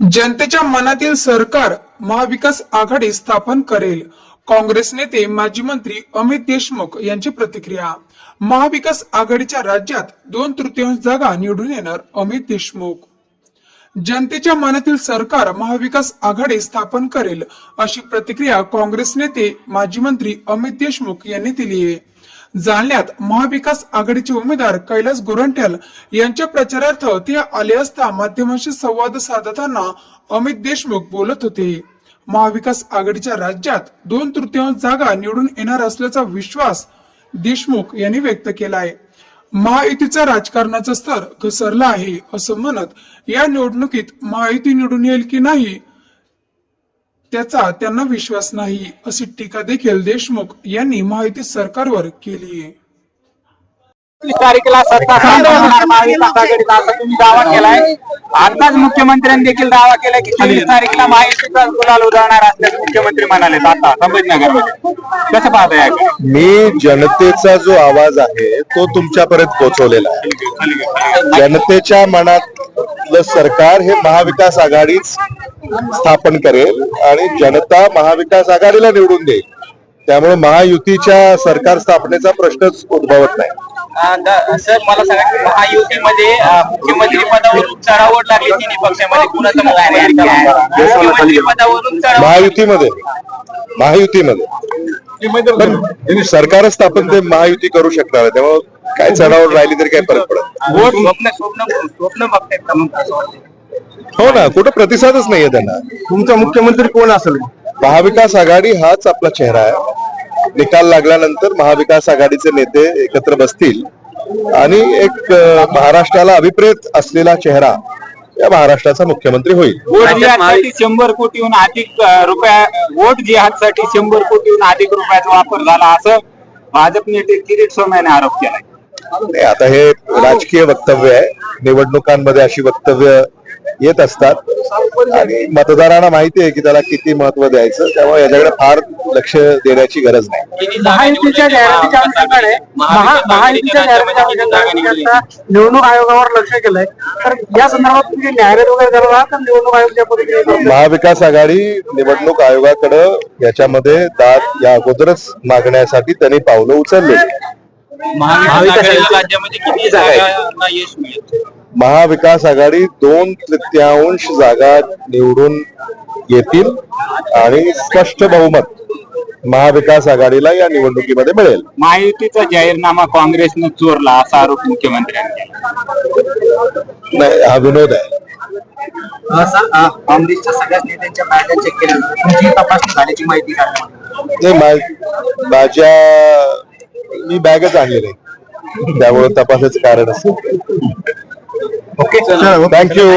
जनतेच्या मनातील सरकार महाविकास आघाडी स्थापन करेल. काँग्रेस नेते माजी मंत्री अमित देशमुख यांची प्रतिक्रिया. महाविकास आघाडीच्या राज्यात दोन तृतीयांश जागा निवडून येणार अमित देशमुख. जनतेच्या मनातील सरकार महाविकास आघाडी स्थापन करेल अशी प्रतिक्रिया काँग्रेस नेते माजी मंत्री अमित देशमुख यांनी दिली आहे जालन्यात महाविकास आघाडीचे उमेदवार कैलास गोरंट्याल यांच्या प्रचारार्थ ते आले असता माध्यमांशी संवाद साधताना अमित देशमुख बोलत होते. महाविकास आघाडीच्या राज्यात दोन तृतीयांश जागा निवडून येणार असल्याचा विश्वास देशमुख यांनी व्यक्त केला आहे महायुतीचा राजकारणाचा स्तर घसरला आहे असं म्हणत या निवडणुकीत महायुती निवडून येईल की नाही त्याचा त्यांना विश्वास नाही अशी टीका देखील देशमुख यांनी महायुती सरकारवर केली आहे. तारखेला सत्ता स्थापन महाविकास आघाडीचा असा तुम्ही दावा केलाय. आताच मुख्यमंत्र्यांनी देखील दावा केलाय की तेवीस तारखेला महायुतीचा गुलाल उधळणार असल्याचे मुख्यमंत्री म्हणाले आता संभाजीनगर कसं पाहताय? मी जनतेचा जो आवाज आहे तो तुमच्यापर्यंत पोहोचवलेला आहे. जनतेच्या मनातलं सरकार हे महाविकास आघाडीच स्थापन करेल आणि जनता महाविकास आघाडीला निवडून देईल. त्यामुळे महायुतीच्या सरकार स्थापनेचा प्रश्नच उद्भवत नाही. सर मला सांगा की महायुतीमध्ये मुख्यमंत्री पदावरून चढावड लागली तिन्ही पक्षामध्ये. कुणाचं मुख्यमंत्री पदावरून चढावड महायुतीमध्ये. महायुतीमध्ये. पण सरकार स्थापन ते महायुती करू शकणार आहे. त्यामुळे काय चढावर राहिली तरी काय फरक पडत स्वप्न स्वप्न स्वप्न बघतायत का मग असं वाटतंय? हो ना कुठं प्रतिसादच नाहीये त्यांना. तुमचा मुख्यमंत्री कोण असेल? महाविकास आघाडी हाच आपला चेहरा आहे. निकाल लागल्यानंतर महाविकास आघाडीचे नेते एकत्र बसतील. आणि एक महाराष्ट्राला अभिप्रेत असलेला चेहरा या महाराष्ट्राचा मुख्यमंत्री होईल. शंभर कोटीहून अधिक रुपया वोट जिहादसाठी शंभर कोटीहून अधिक रुपयाचा वापर झाला असं भाजप नेते किरीट सोमयाने आरोप केलाय. आता हे राजकीय वक्तव्य आहे. निवडणुकांमध्ये अशी वक्तव्य येत असतात. आणि मतदारांना माहिती आहे की त्याला किती महत्त्व द्यायचं त्यामुळे याच्याकडे फार लक्ष देण्याची गरज नाही. महायुतीच्या जाहिरातीच्या अनुषंगाने महा- महायुतीच्या जाहिरातीच्या अनुषंगाने आता निवडणूक आयोगावर लक्ष केलंय. तर या संदर्भात तुम्ही न्यायालय वगैरे करत आहात तर निवडणूक आयोग त्या पद्धतीने? महाविकास आघाडी निवडणूक आयोगाकडे याच्यामध्ये दाद या अगोदरच मागण्यासाठी त्यांनी पावलं उचलले. महाविकास आघाडीला राज्यामध्ये किती जागा यश मिळेल महाविकास आघाडी दोन तृतीयांश जागा निवडून येतील आणि स्पष्ट बहुमत महाविकास आघाडीला या निवडणुकीमध्ये मिळेल. महायुतीचा जाहीरनामा काँग्रेसनं चोरला असा आरोप मुख्यमंत्र्यांनी केला. नाही हा विनोद आहे. काँग्रेसच्या सगळ्याच नेत्यांच्या बॅगा चेक केल्या. तुमची तपासणी झाल्याची माहिती नाही माझ्या मी बॅगच आणली नाही. त्यामुळे तपासाचं कारण असेल okay thank you.